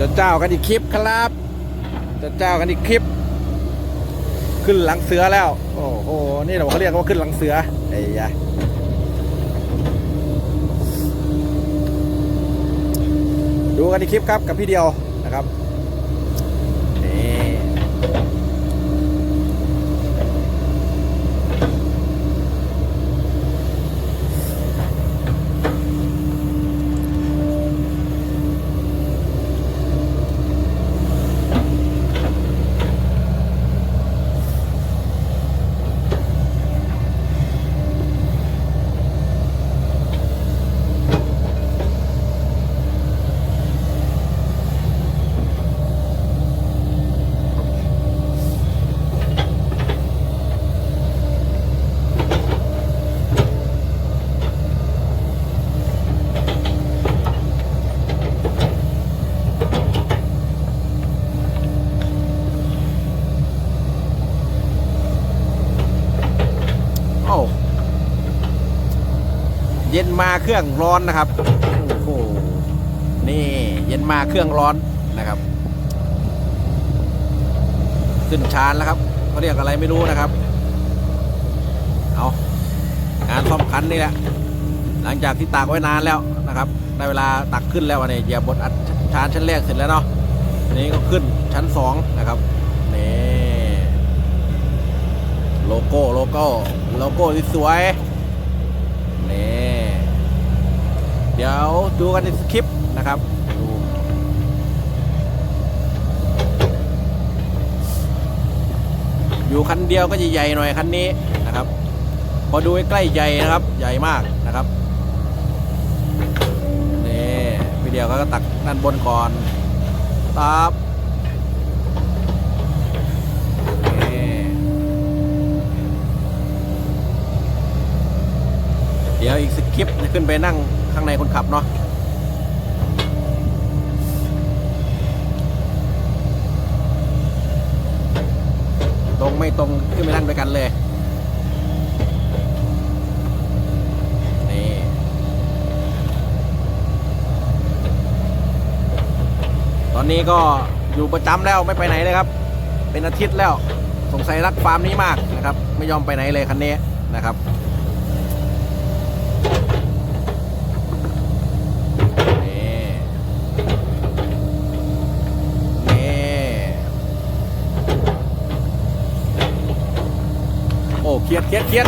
จะเจ้ากันอีกคลิปครับ จะเจ้ากันอีกคลิป ขึ้นหลังเสือแล้ว โอ้โห นี่เราเขาเรียกว่าขึ้นหลังเสือไอ้ยะดูกันอีกคลิปครับกับพี่เดียวนะครับนี่ โอ้เย็น มาเครื่องร้อนนะครับ โอ้โห นี่เย็นมาเครื่องร้อนนะครับ ขึ้นชานแล้วครับเขาเรียกอะไรไม่รู้นะครับ เอางานซ่อมคันนี่แหละ หลังจากที่ตากไว้นานแล้วนะครับได้เวลาตักขึ้นแล้ววันนี้เหยียบบนอัดชานชั้นแรกเสร็จแล้วเนาะทีนี้ก็ขึ้นชั้นสองนะครับนี่โลโก้โลโก้โลโก้ที่สวยนี่ เดี๋ยวดูกันในคลิปนะครับอยู่คันเดียวก็จะใหญ่หน่อยคันนี้นะครับ พอดูใกล้ๆใหญ่นะครับ ใหญ่มากนะครับนี่วิดีโอก็ตักด้านบนก่อนตับนี่เดี๋ยวอีกสคริปต์จะขึ้นไปนั่ง ข้างในคนขับเนาะตรงไม่ตรงขึ้นไปนั่งด้วยกันเลยนี่ตอนนี้ก็อยู่ประจำแล้วไม่ไปไหนเลยครับ เป็นอาทิตย์แล้วสงสัยรักฟาร์มนี้มากนะครับ ไม่ยอมไปไหนเลยคันนี้นะครับ นี่นี่โอ้ เครียดเครียดเครียด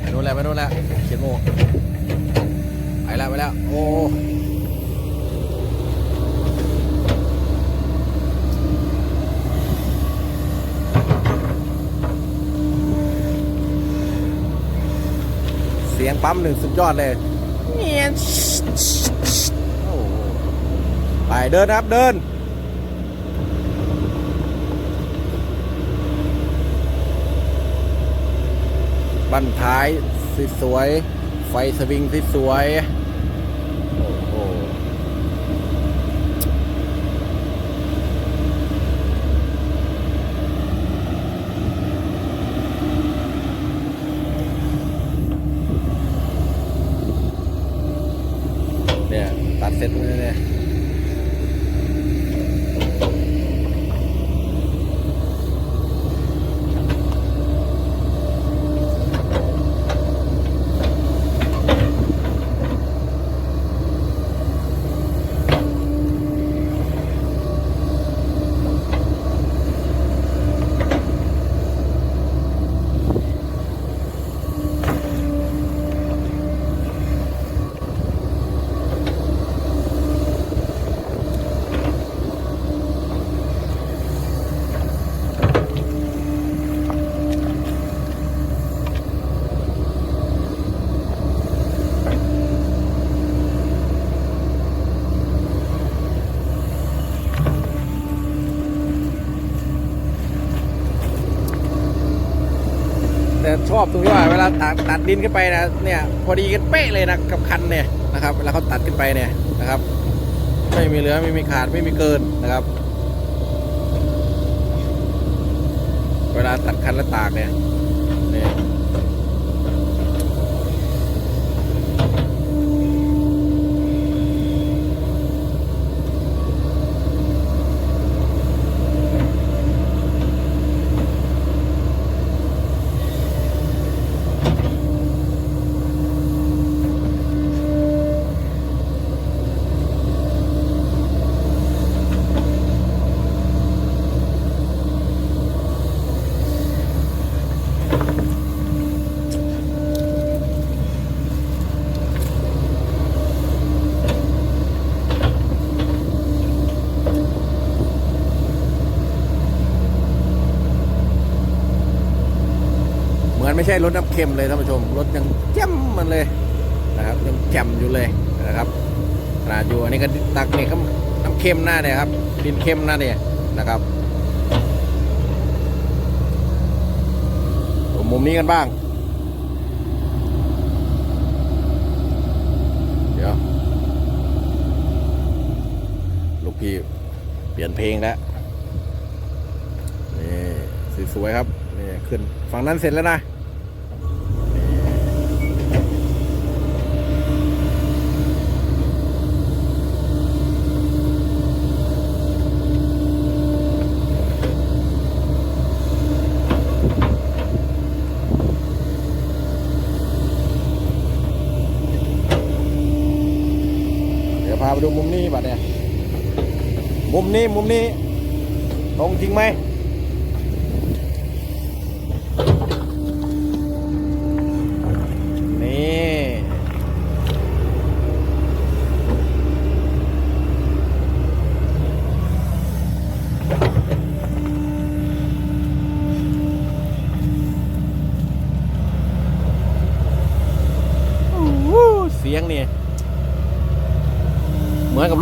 ไปนู่นแหละไปนู่นแหละเขียนโมไปแล้วไปแล้วโอ้เสียงปั๊มหนึ่งสุดยอดเลยเงียนไปเดินครับเดิน บั้นท้ายสวยๆไฟสวิงสวยๆ ชอบตรงที่ว่าเวลาตัดตัดดินขึ้นไปนะเนี่ยพอดีกันเป๊ะเลยนะกับคันเนี่ยนะครับเวลาเขาตัดขึ้นไปเนี่ยนะครับ ไม่มีเหลือไม่มีขาดไม่มีเกินนะครับ เวลาตัดคันและตากเนี่ยเนี่ย ไม่ใช่รสน้ำเค็มเลยท่านผู้ชมรสยังแจ่มมันเลยนะครับยังแจ่มอยู่เลยนะครับขนาดอยู่อันนี้ก็ตักนี่ก็น้ำเค็มหน้าเนี่ยครับ ดินเค็มหน้าเนี่ยนะครับมุมนี้กันบ้าง เดี๋ยว ลูกพี่เปลี่ยนเพลงแล้วนี่สวยๆครับนี่ขึ้นฝั่งนั้นเสร็จแล้วนะ พาไปดูมุมนี้บัดเนี่ย มุมนี้มุมนี้ ตรงจริงไหม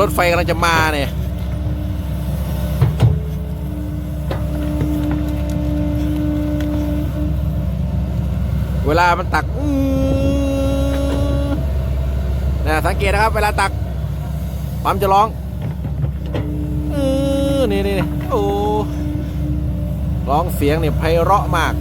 รถไฟกำลังจะมาเนี่ยเวลามันตักนะสังเกตนะครับ เวลาตักปั๊มจะร้องอือนี่นี่โอ้ร้องเสียงเนี่ยไพเราะมาก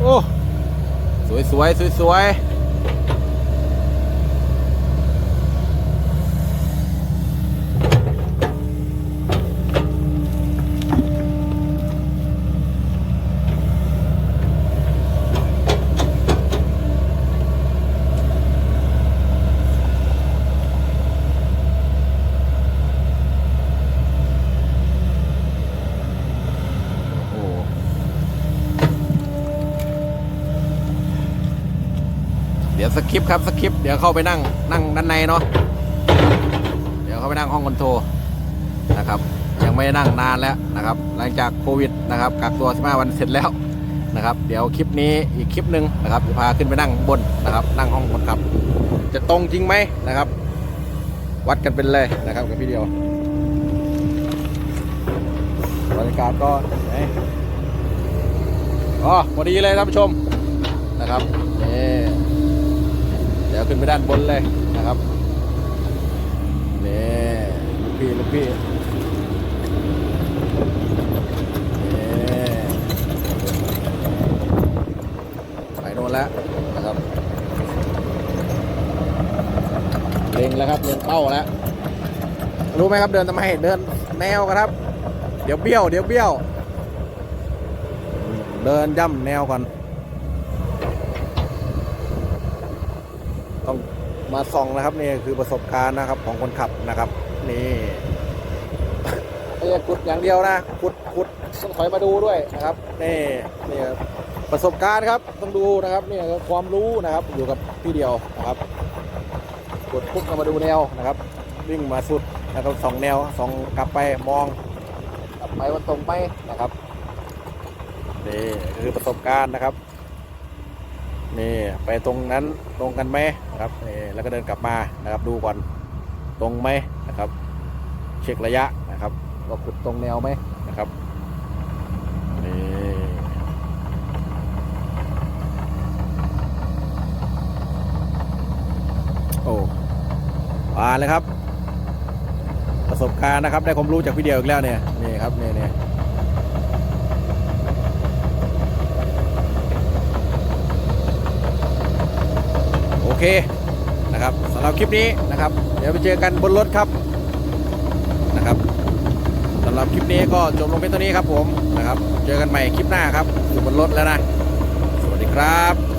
โอ้ สวยสวย สคริปครับสคริปเดี๋ยวเข้าไปนั่งนั่งด้านในเนาะเดี๋ยวเข้าไปนั่งห้องคอนโทรนะครับ ยังไม่ได้นั่งนานแล้วนะครับ หลังจากโควิดนะครับกักตัว15วันเสร็จแล้วนะครับ เดี๋ยวคลิปนี้อีกคลิปหนึ่งนะครับจะพาขึ้นไปนั่งบนนะครับ นั่งห้องคนขับ จะตรงจริงไหมนะครับ วัดกันเป็นเลยนะครับกับพี่เดียวบรรยากาศก็ไหนอ๋อพอดีเลยท่านผู้ชมนะครับนี่ ยวขึ้นไปด้านบนเลยนะครับนี่ลูกพี่ลูกพี่นี่ไปโน่นแล้วนะครับเล็งแล้วครับเล็งเป้าแล้วรู้ไหมครับเดินทำไมเดินแนวกันครับ เดี๋ยวเบี้ยว เดี๋ยวเบี้ยว เดินย่ำแนวก่อน ต้อง มาส่องนะครับนี่คือประสบการณ์นะครับของคนขับนะครับ นี่ไม่ใช่ขุดอย่างเดียวนะขุดขุดต้องถอยมาดูด้วยนะครับนี่นี่ประสบการณ์ครับต้องดูนะครับนี่ความรู้นะครับอยู่กับพี่เดียวนะครับกดปุ๊บก็มาดูแนวนะครับ วิ่งมาสุดนะครับสองแนวสองกลับไปมอง กลับไปว่าตรงไหมนะครับนี่คือประสบการณ์นะครับนี่ไปตรงนั้นตรงกันไหม นะครับแล้วก็เดินกลับมานะครับดูก่อนตรงไหมนะครับ เช็คระยะนะครับว่าขุดตรงแนวไหมนะครับนี่โอ้ผ่านเลยครับ ประสบการณ์นะครับ ได้ความรู้จากพี่เดียวอีกแล้วเนี่ยนี่ครับนี่นี่โเคนะครับสำหรับคลิปนี้นะครับ เดี๋ยวไปเจอกันบนรถครับนะครับสำหรับคลิปนี้ก็จบลงเพียงเท่านี้ครับผมนะครับ เจอกันใหม่คลิปหน้าครับอยู่บนรถแล้วนะ สวัสดีครับ